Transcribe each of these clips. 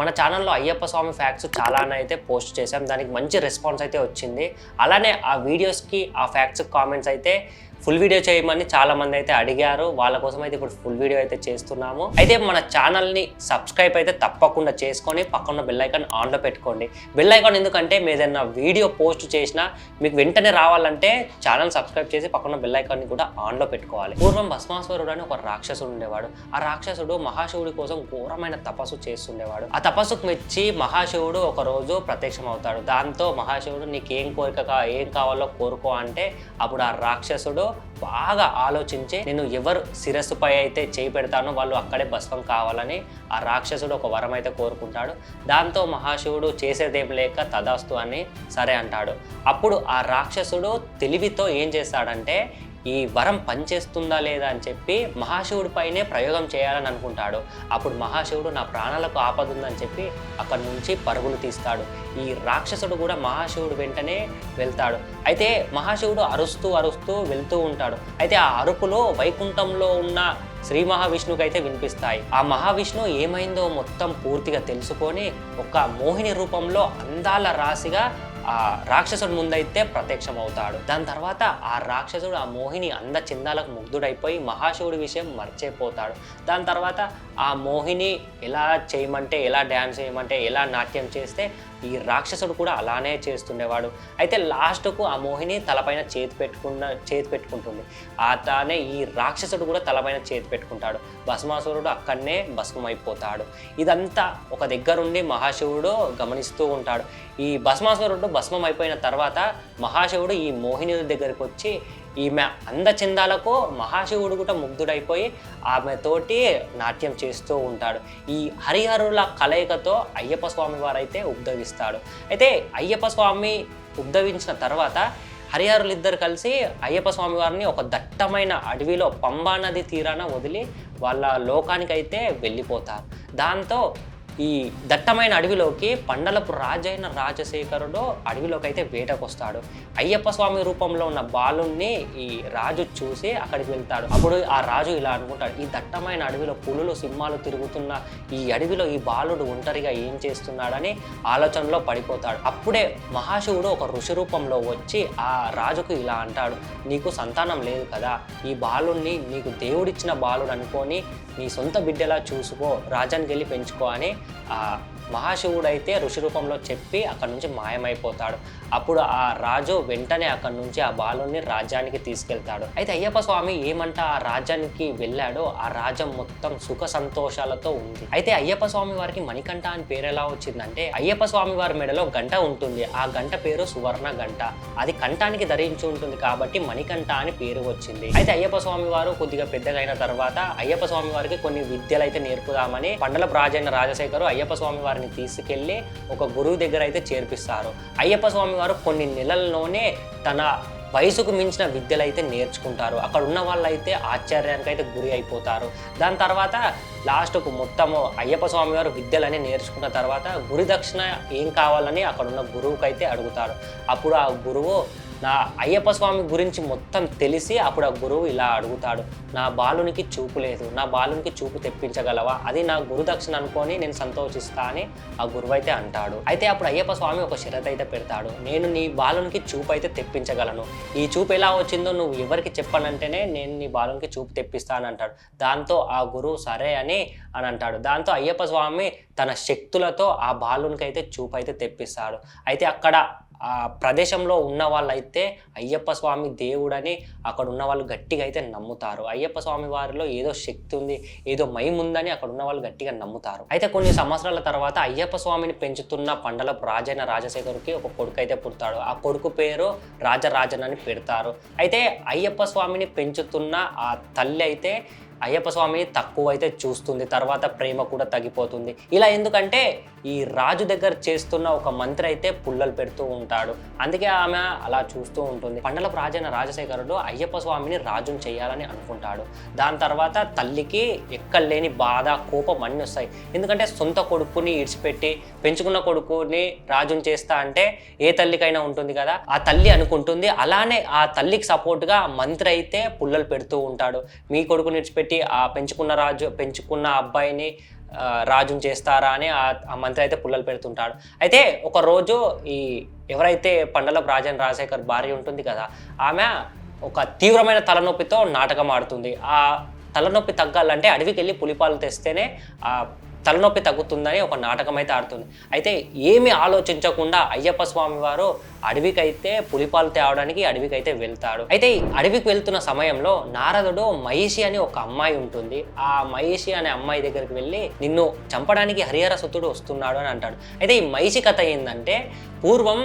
మన ఛానల్లో అయ్యప్ప స్వామి ఫ్యాక్ట్స్ చాలానే అయితే పోస్ట్ చేశాం. దానికి మంచి రెస్పాన్స్ అయితే వచ్చింది. అలానే ఆ వీడియోస్కి ఆ ఫ్యాక్ట్స్ కామెంట్స్ అయితే ఫుల్ వీడియో చేయమని చాలా మంది అయితే అడిగారు. వాళ్ళ కోసం అయితే ఇప్పుడు ఫుల్ వీడియో అయితే చేస్తున్నాము. అయితే మన ఛానల్ని సబ్స్క్రైబ్ అయితే తప్పకుండా చేసుకొని పక్కన బెల్ ఐకాన్ ఆన్లో పెట్టుకోండి. బెల్ ఐకాన్ ఎందుకంటే మీరు ఏదైనా వీడియో పోస్ట్ చేసినా మీకు వెంటనే రావాలంటే ఛానల్ సబ్స్క్రైబ్ చేసి పక్కన బెల్ ఐకాన్ని కూడా ఆన్లో పెట్టుకోవాలి. పూర్వం భస్మాసురుడు అని ఒక రాక్షసుడు ఉండేవాడు. ఆ రాక్షసుడు మహాశివుడి కోసం ఘోరమైన తపస్సు చేస్తుండేవాడు. ఆ తపస్సుకు మెచ్చి మహాశివుడు ఒక రోజు ప్రత్యక్షం అవుతాడు దాంతో మహాశివుడు నీకేం కోరిక ఏం కావాలో కోరుకో అంటే అప్పుడు ఆ రాక్షసుడు బాగా ఆలోచించి నేను ఎవరు శిరస్సుపై అయితే చేయి పెడతానో వాళ్ళు అక్కడే భస్మం కావాలని ఆ రాక్షసుడు ఒక వరం అయితే కోరుకుంటాడు. దాంతో మహాశివుడు చేసేదేం లేక తదాస్తు అని సరే అంటాడు. అప్పుడు ఆ రాక్షసుడు తెలివితో ఏం చేస్తాడంటే ఈ వరం పనిచేస్తుందా లేదా అని చెప్పి మహాశివుడి పైనే ప్రయోగం చేయాలని అనుకుంటాడు. అప్పుడు మహాశివుడు నా ప్రాణాలకు ఆపదుందని చెప్పి అక్కడి నుంచి పరుగులు తీస్తాడు. ఈ రాక్షసుడు కూడా మహాశివుడు వెంటనే వెళ్తాడు. అయితే మహాశివుడు అరుస్తూ అరుస్తూ వెళ్తూ ఉంటాడు. అయితే ఆ అరుపులో వైకుంఠంలో ఉన్న శ్రీ మహావిష్ణువుకి అయితే వినిపిస్తాయి. ఆ మహావిష్ణువు ఏమైందో మొత్తం పూర్తిగా తెలుసుకొని ఒక మోహిని రూపంలో అందాల రాశిగా ఆ రాక్షసుడు ముందైతే ప్రత్యక్షం అవుతాడు దాని తర్వాత ఆ రాక్షసుడు ఆ మోహిని అంద చిందాలకు ముగ్ధుడైపోయి మహాశివుడి విషయం మర్చిపోతాడు. దాని తర్వాత ఆ మోహిని ఎలా చేయమంటే ఎలా డ్యాన్స్ చేయమంటే ఎలా నాట్యం చేస్తే ఈ రాక్షసుడు కూడా అలానే చేస్తుండేవాడు. అయితే లాస్ట్కు ఆ మోహిని తలపైన చేతి పెట్టుకున్న చేతి పెట్టుకుంటుంది. ఆ తానే ఈ రాక్షసుడు కూడా తలపైన చేతి పెట్టుకుంటాడు. భస్మాసురుడు అక్కడనే భస్మం అయిపోతాడు ఇదంతా ఒక దగ్గరుండి మహాశివుడు గమనిస్తూ ఉంటాడు. ఈ భస్మాసురుడు భస్మం అయిపోయిన తర్వాత మహాశివుడు ఈ మోహిని దగ్గరికి వచ్చి ఈమె అందచందాలకు మహాశివుడు కూడా ముగ్ధుడైపోయి ఆమెతోటి నాట్యం చేస్తూ ఉంటాడు. ఈ హరిహరుల కలయికతో అయ్యప్ప స్వామి వారైతే ఉద్భవిస్తాడు. అయితే అయ్యప్ప స్వామి ఉద్భవించిన తర్వాత హరిహరులు ఇద్దరు కలిసి అయ్యప్ప స్వామి వారిని ఒక దట్టమైన అడవిలో పంబా నది తీరాన వదిలి వాళ్ళ లోకానికైతే వెళ్ళిపోతారు. దాంతో ఈ దట్టమైన అడవిలోకి పండలపు రాజైన రాజశేఖరుడు అడవిలోకి అయితే వేటకొస్తాడు. అయ్యప్ప స్వామి రూపంలో ఉన్న బాలుణ్ణి ఈ రాజు చూసి అక్కడికి వెళ్తాడు. అప్పుడు ఆ రాజు ఇలా అనుకుంటాడు ఈ దట్టమైన అడవిలో పులులు సింహాలు తిరుగుతున్న ఈ అడవిలో ఈ బాలుడు ఒంటరిగా ఏం చేస్తున్నాడని ఆలోచనలో పడిపోతాడు. అప్పుడే మహాశివుడు ఒక ఋషి రూపంలో వచ్చి ఆ రాజుకు ఇలా అంటాడు నీకు సంతానం లేదు కదా ఈ బాలుణ్ణి నీకు దేవుడిచ్చిన బాలుడు అనుకొని నీ సొంత బిడ్డలా చూసుకో రాజానికి వెళ్ళి పెంచుకో అని ఆ మహాశివుడు అయితే ఋషి రూపంలో చెప్పి అక్కడి నుంచి మాయమైపోతాడు. అప్పుడు ఆ రాజు వెంటనే అక్కడి నుంచి ఆ బాలుని రాజ్యానికి తీసుకెళ్తాడు. అయితే అయ్యప్ప స్వామి ఏమంట ఆ రాజ్యానికి వెళ్ళాడో ఆ రాజ్యం మొత్తం సుఖ సంతోషాలతో ఉంది. అయితే అయ్యప్ప స్వామి వారికి మణికంఠ అని పేరు ఎలా వచ్చిందంటే అయ్యప్ప స్వామి వారి మెడలో గంట ఉంటుంది. ఆ గంట పేరు సువర్ణ గంట. అది కంఠానికి ధరించి ఉంటుంది కాబట్టి మణికంఠ అని పేరు వచ్చింది. అయితే అయ్యప్ప స్వామి వారు కొద్దిగా పెద్దగా అయిన తర్వాత అయ్యప్ప స్వామి వారికి కొన్ని విద్యలు అయితే నేర్పుదామని పండలపు రాజైన రాజశేఖరు అయ్యప్ప స్వామి వారిని తీసుకెళ్ళి ఒక గురువు దగ్గర అయితే చేర్పిస్తారు. అయ్యప్ప స్వామి వారు కొన్ని నెలల్లోనే తన వయసుకు మించిన విద్యలు అయితే నేర్చుకుంటారు. అక్కడ ఉన్న వాళ్ళైతే ఆశ్చర్యానికి అయితే గురి అయిపోతారు. దాని తర్వాత లాస్ట్కు మొత్తము అయ్యప్ప స్వామి వారు విద్యలని నేర్చుకున్న తర్వాత గురి దక్షిణ ఏం కావాలని అక్కడ ఉన్న గురువుకైతే అడుగుతారు. అప్పుడు ఆ గురువు నా అయ్యప్ప స్వామి గురించి మొత్తం తెలిసి అప్పుడు ఆ గురువు ఇలా అడుగుతాడు నా బాలునికి చూపు లేదు నా బాలునికి చూపు తెప్పించగలవా? అది నా గురు దక్షిణ అనుకొని నేను సంతోషిస్తా అని ఆ గురువు అయితే అంటాడు. అయితే అప్పుడు అయ్యప్ప స్వామి ఒక షరత్ అయితే పెడతాడు నేను నీ బాలునికి చూపు అయితే తెప్పించగలను. ఈ చూపు ఎలా వచ్చిందో నువ్వు ఎవరికి చెప్పనంటేనే నేను నీ బాలునికి చూపు తెప్పిస్తాను అంటాడు. దాంతో ఆ గురువు సరే అని అని అంటాడు. దాంతో అయ్యప్ప స్వామి తన శక్తులతో ఆ బాలునికి అయితే చూపు అయితే తెప్పిస్తాడు. అయితే అక్కడ ఆ ప్రదేశంలో ఉన్న వాళ్ళైతే అయ్యప్ప స్వామి దేవుడని అక్కడ ఉన్న వాళ్ళు గట్టిగా అయితే నమ్ముతారు. అయ్యప్ప స్వామి వారిలో ఏదో శక్తి ఉంది ఏదో మయం ఉందని అక్కడ ఉన్న వాళ్ళు గట్టిగా నమ్ముతారు. అయితే కొన్ని సంవత్సరాల తర్వాత అయ్యప్ప స్వామిని పెంచుతున్న పండలపు రాజైన రాజశేఖర్కి ఒక కొడుకు అయితే పుడతాడు. ఆ కొడుకు పేరు రాజరాజన్ అని పెడతారు. అయితే అయ్యప్ప స్వామిని పెంచుతున్న ఆ తల్లి అయితే అయ్యప్ప స్వామిని తక్కువ అయితే చూస్తుంది. తర్వాత ప్రేమ కూడా తగ్గిపోతుంది. ఇలా ఎందుకంటే ఈ రాజు దగ్గర చేస్తున్న ఒక మంత్రి అయితే పుల్లలు పెడుతూ ఉంటాడు. అందుకే ఆమె అలా చూస్తూ ఉంటుంది. పండలపు రాజైన రాజశేఖరుడు అయ్యప్ప స్వామిని రాజును చేయాలని అనుకుంటాడు. దాని తర్వాత తల్లికి ఎక్కలేని బాధ కోపం అన్నీ వస్తాయి. ఎందుకంటే సొంత కొడుకుని ఇడిచిపెట్టి పెంచుకున్న కొడుకుని రాజును చేస్తా అంటే ఏ తల్లికైనా ఉంటుంది కదా? ఆ తల్లి అనుకుంటుంది. అలానే ఆ తల్లికి సపోర్ట్గా మంత్రి అయితే పుల్లలు పెడుతూ ఉంటాడు. మీ కొడుకుని ఇడిచిపెట్టి ఆ పెంచుకున్న రాజు పెంచుకున్న అబ్బాయిని రాజుని చేస్తారా అని ఆ- ఆ మంత్రి అయితే పుల్లలు పెడుతుంటాడు. అయితే ఒక రోజు ఈ ఎవరైతే పండలపు రాజన్ రాజశేఖర్ భార్య ఉంటుంది కదా ఆమె ఒక తీవ్రమైన తలనొప్పితో నాటకం ఆడుతుంది. ఆ తలనొప్పి తగ్గాలంటే అడవికి వెళ్ళి పులిపాలు తెస్తేనే ఆ తలనొప్పి తగ్గుతుందని ఒక నాటకం అయితే ఆడుతుంది. అయితే ఏమి ఆలోచించకుండా అయ్యప్ప స్వామి వారు అడవికైతే పులిపాలు తేవడానికి అడవికైతే వెళ్తాడు అయితే ఈ అడవికి వెళ్తున్న సమయంలో నారదుడు మహిషి అని ఒక అమ్మాయి ఉంటుంది. ఆ మహిషి అనే అమ్మాయి దగ్గరికి వెళ్ళి నిన్ను చంపడానికి హరిహర సుతుడు వస్తున్నాడు అని అంటాడు. అయితే ఈ మహిషి కథ ఏంటంటే పూర్వం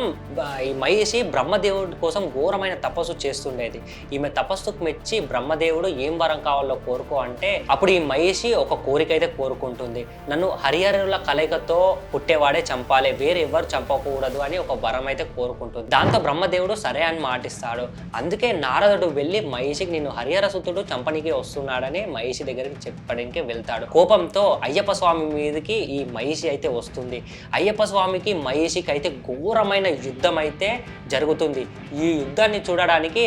ఈ మహిషి బ్రహ్మదేవుడి కోసం ఘోరమైన తపస్సు చేస్తుండేది. ఈమె తపస్సుకు మెచ్చి బ్రహ్మదేవుడు ఏం వరం కావాలో కోరుకో అంటే అప్పుడు ఈ మహిషి ఒక కోరిక అయితే కోరుకుంటుంది. నన్ను హరిహరుల కలయికతో పుట్టేవాడే చంపాలి వేరే ఎవరు చంపకూడదు అని ఒక వరం అయితే కోరుకుంటుంది. దాంతో బ్రహ్మదేవుడు సరే అని మాటిస్తాడు. అందుకే నారదుడు వెళ్ళి మహిషికి నిన్ను హరిహర సుతుడు చంపనికి వస్తున్నాడని మహిషి దగ్గరికి చెప్పడానికి వెళ్తాడు. కోపంతో అయ్యప్ప స్వామి మీదకి ఈ మహిషి అయితే వస్తుంది. అయ్యప్ప స్వామికి మహిషికి అయితే ఘోరమైన యుద్ధం అయితే జరుగుతుంది. ఈ యుద్ధాన్ని చూడడానికి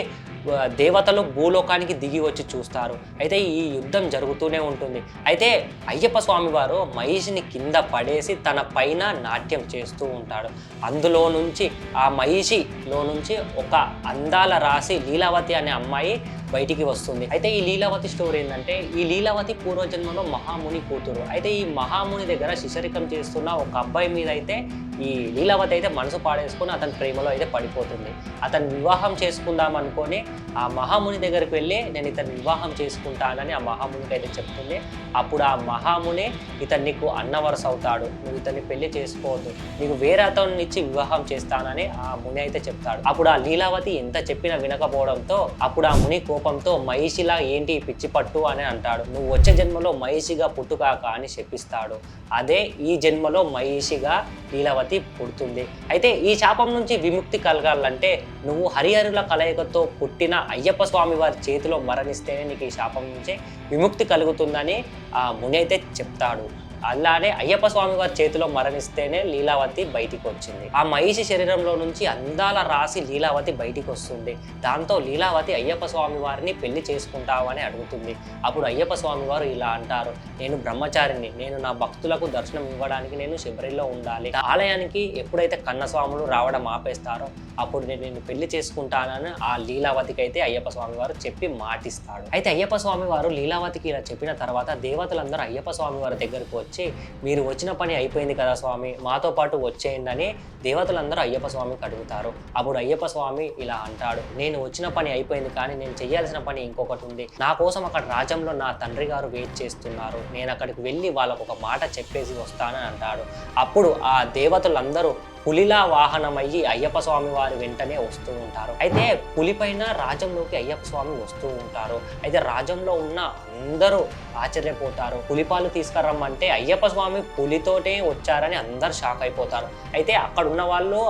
దేవతలు భూలోకానికి దిగి వచ్చి చూస్తారు. అయితే ఈ యుద్ధం జరుగుతూనే ఉంటుంది. అయితే అయ్యప్ప స్వామి వారు మహిషిని కింద పడేసి తన పైన నాట్యం చేస్తూ ఉంటాడు. అందులో నుంచి ఆ మహిషిలో నుంచి ఒక అందాల రాసి లీలావతి అనే అమ్మాయి బయటికి వస్తుంది. అయితే ఈ లీలావతి స్టోరీ ఏంటంటే ఈ లీలావతి పూర్వజన్మలో మహాముని కూతురు. అయితే ఈ మహాముని దగ్గర శిశరికం చేస్తున్న ఒక అబ్బాయి మీద అయితే ఈ లీలావతి అయితే మనసు పాడేసుకొని అతని ప్రేమలో అయితే పడిపోతుంది. అతను వివాహం చేసుకుందాం అనుకొని ఆ మహాముని దగ్గరికి వెళ్ళి నేను ఇతను వివాహం చేసుకుంటానని ఆ మహామునికి అయితే చెప్తుంది. అప్పుడు ఆ మహాముని ఇతను నీకు అన్నవరస అవుతాడు. నువ్వు ఇతన్ని పెళ్ళి చేసుకోవద్దు. నీకు వేరే అతన్ని ఇచ్చి వివాహం చేస్తానని ఆ ముని అయితే చెప్తాడు. అప్పుడు ఆ లీలావతి ఎంత చెప్పినా వినకపోవడంతో అప్పుడు ఆ ముని కోపంతో మహిషిలా ఏంటి పిచ్చి పట్టు అని అంటాడు. నువ్వు వచ్చే జన్మలో మహిషిగా పుట్టుకాక అని చెప్పిస్తాడు. అదే ఈ జన్మలో మహిషిగా లీలావతి పుడుతుంది. అయితే ఈ శాపం నుంచి విముక్తి కలగాలంటే నువ్వు హరిహరుల కలయికతో పుట్టిన అయ్యప్ప స్వామి వారి చేతిలో మరణిస్తేనే నీకు ఈ శాపం నుంచి విముక్తి కలుగుతుందని ఆ ముని అయితే చెప్తాడు. అలానే అయ్యప్ప స్వామి వారి చేతిలో మరణిస్తేనే లీలావతి బయటికి వచ్చింది. ఆ మహిషి శరీరంలో నుంచి అందాల రాసి లీలావతి బయటికి వస్తుంది. దాంతో లీలావతి అయ్యప్ప స్వామి వారిని పెళ్ళి చేసుకుంటావని అడుగుతుంది. అప్పుడు అయ్యప్ప స్వామి వారు ఇలా అంటారు నేను బ్రహ్మచారిని నేను నా భక్తులకు దర్శనం ఇవ్వడానికి నేను శబరిలో ఉండాలి. ఆలయానికి ఎప్పుడైతే కన్నస్వాములు రావడం ఆపేస్తారో అప్పుడు నేను నేను పెళ్ళి చేసుకుంటానని ఆ లీలావతికి అయితే అయ్యప్ప స్వామి వారు చెప్పి మాటిస్తాడు. అయితే అయ్యప్ప స్వామి వారు లీలావతికి ఇలా చెప్పిన తర్వాత దేవతలందరూ అయ్యప్ప స్వామి వారి దగ్గరకు వచ్చి వచ్చి మీరు వచ్చిన పని అయిపోయింది కదా స్వామి మాతో పాటు వచ్చేయండి అని దేవతలందరూ అయ్యప్ప స్వామికి అడుగుతారు. అప్పుడు అయ్యప్ప స్వామి ఇలా అంటాడు నేను వచ్చిన పని అయిపోయింది కానీ నేను చేయాల్సిన పని ఇంకొకటి ఉంది. నా కోసం అక్కడ రాజ్యంలో నా తండ్రి గారు వెయిట్ చేస్తున్నారు. నేను అక్కడికి వెళ్ళి వాళ్ళకు ఒక మాట చెప్పేసి వస్తానని అంటాడు. అప్పుడు ఆ దేవతలందరూ పులిలా వాహనమయ్యి అయ్యప్ప స్వామి వారి వెంటనే వస్తూ ఉంటారు. అయితే పులిపైన రాజ్యంలోకి అయ్యప్ప స్వామి వస్తూ ఉంటారు. అయితే రాజంలో ఉన్న అందరూ ఆశ్చర్యపోతారు. పులిపాలు తీసుకురమ్మంటే అయ్యప్ప స్వామి పులితోటే వచ్చారని అందరు షాక్ అయిపోతారు. అయితే అక్కడ ఉన్న వాళ్ళు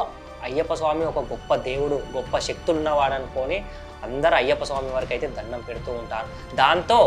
అయ్యప్ప స్వామి ఒక గొప్ప దేవుడు గొప్ప శక్తులు ఉన్నవాడు అనుకొని అందరు అయ్యప్ప స్వామి వారికి అయితే దండం పెడుతూ ఉంటారు. దాంతో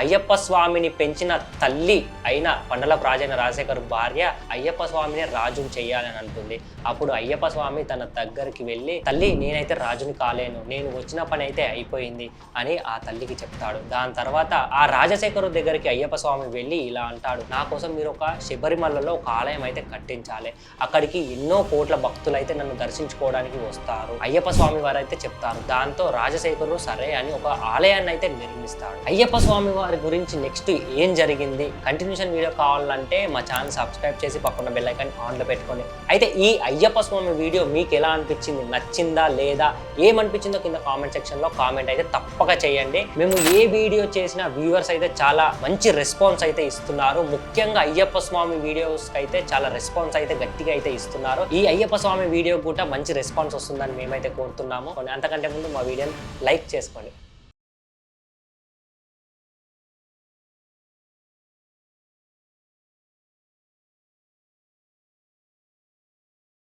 అయ్యప్ప స్వామిని పెంచిన తల్లి అయిన పండల ప్రాజైన రాజశేఖర్ భార్య అయ్యప్ప స్వామిని రాజుని చెయ్యాలని అంటుంది. అప్పుడు అయ్యప్ప స్వామి తన దగ్గరికి వెళ్ళి తల్లి నేనైతే రాజుని కాలేను. నేను వచ్చిన పని అయితే అయిపోయింది అని ఆ తల్లికి చెప్తాడు. దాని తర్వాత ఆ రాజశేఖరు దగ్గరికి అయ్యప్ప స్వామి వెళ్ళి ఇలా అంటాడు నా కోసం మీరు ఒక శబరిమలలో ఒక ఆలయం అయితే కట్టించాలి. అక్కడికి ఎన్నో కోట్ల భక్తులు అయితే నన్ను దర్శించుకోవడానికి వస్తారు అయ్యప్ప స్వామి వారు అయితే చెప్తారు. దాంతో రాజ చంద్రశేఖరు సరే అని ఒక ఆలయాన్ని అయితే నిర్మిస్తాడు. అయ్యప్ప స్వామి వారి గురించి నెక్స్ట్ ఏం జరిగింది? కంటిన్యూషన్ వీడియో కావాలంటే మా ఛానల్ సబ్స్క్రైబ్ చేసి పక్కన బెల్ ఐకాన్ ఆన్లో పెట్టుకోండి. అయితే ఈ అయ్యప్ప స్వామి వీడియో మీకు ఎలా అనిపించింది? నచ్చిందా లేదా? ఏమనిపించిందో కింద కామెంట్ సెక్షన్లో కామెంట్ అయితే తప్పక చేయండి. మేము ఏ వీడియో చేసినా వ్యూవర్స్ అయితే చాలా మంచి రెస్పాన్స్ అయితే ఇస్తున్నారు. ముఖ్యంగా అయ్యప్ప స్వామి వీడియోస్ అయితే చాలా రెస్పాన్స్ అయితే గట్టిగా అయితే ఇస్తున్నారు. ఈ అయ్యప్ప స్వామి వీడియో కూడా మంచి రెస్పాన్స్ వస్తుందని మేమైతే కోరుతున్నాము. అంతకంటే ముందు మా వీడియోని లైక్ చేసుకోండి.